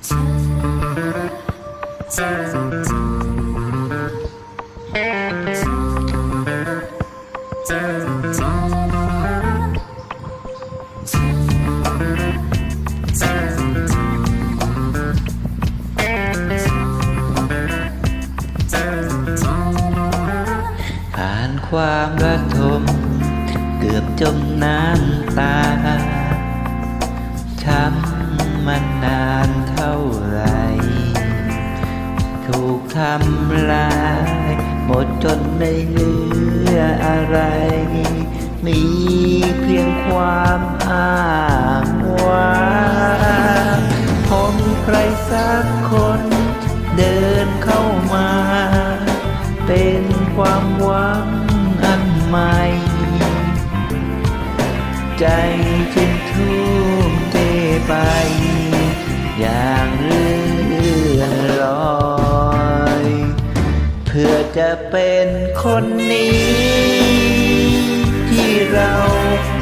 ผ่านความระทมเกือบจมน้ำตาช้ำ มานานเท่าไหรถูกทำลาย หมดจนไม่เหลืออะไร มีเพียงความอ้างว้างผมใครสักคนเดินเข้ามา เป็นความหวังอันใหม่ใจจึงทุ่มเทไป อย่างเลื่อนลอย เพื่อจะเป็นคนนี้ ที่เรา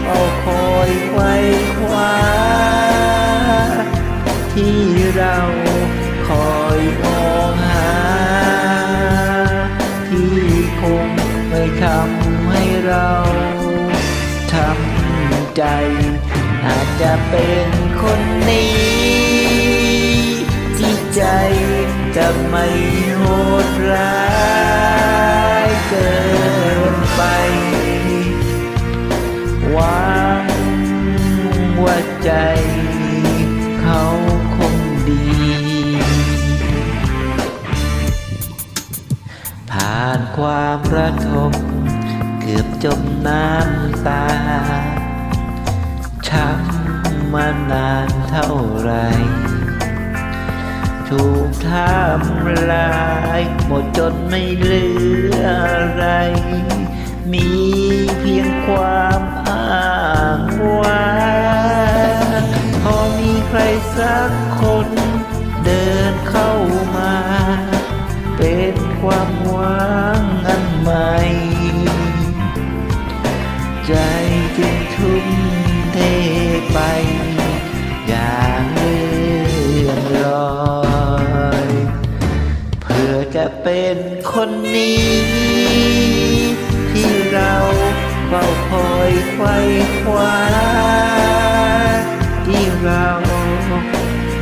เอาคอยไขว้คว้า ที่เราคอยมองหา ที่คงไม่ทำให้เราทำใจอาจจะเป็นคนนี้ ใจจะไม่โหดร้ายเกินไป หวังว่าใจเขาคงดี ผ่านความระทมเกือบจมน้ำตาช้ำมานานเท่าไร ถูกทำลาย หมดจนไม่เหลืออะไร มีเพียงความอ้างว้างพอมีใครสัก นี้ ที่เราเฝ้าคอยไขว้คว้าที่เรา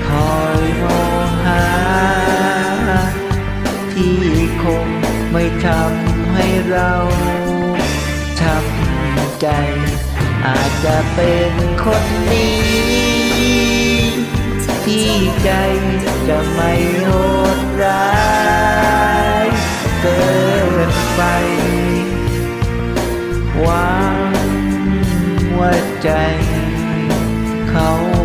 คอยมองหา ที่คงไม่ทำให้เราทำใจ อาจจะเป็นคนนี้ หวังว่าใจเขา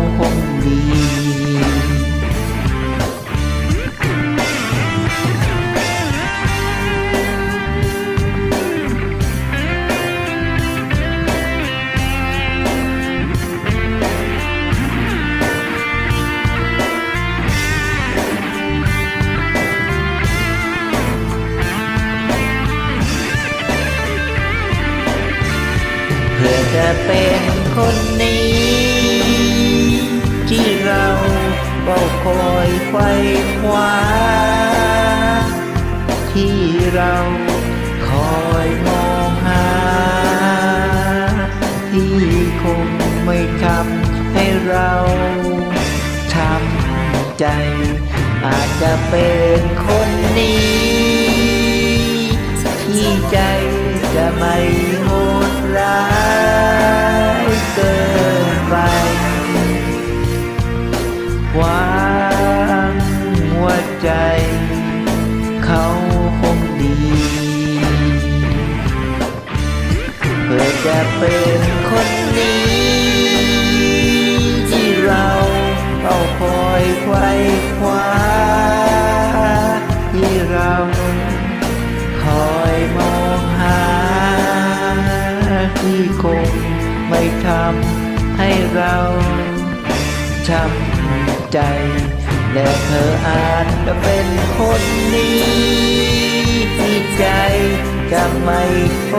พื่อจะเป็นคนนี้ ที่เราเฝ้าคอยไขว้คว้า ที่เราคอยมองหา ที่คงไม่ทำให้เราทำใจ อาจจะเป็นคนนี้ ที่ใจจะไม่โหดร้าย เป็นคนนี้ ที่เราเฝ้าคอยไขว้คว้าที่เราคอยมองหา ที่คงไม่ทำให้เราช้ำใจ และเธออาจจะเป็นคนนี้ที่ใจจะไม่โห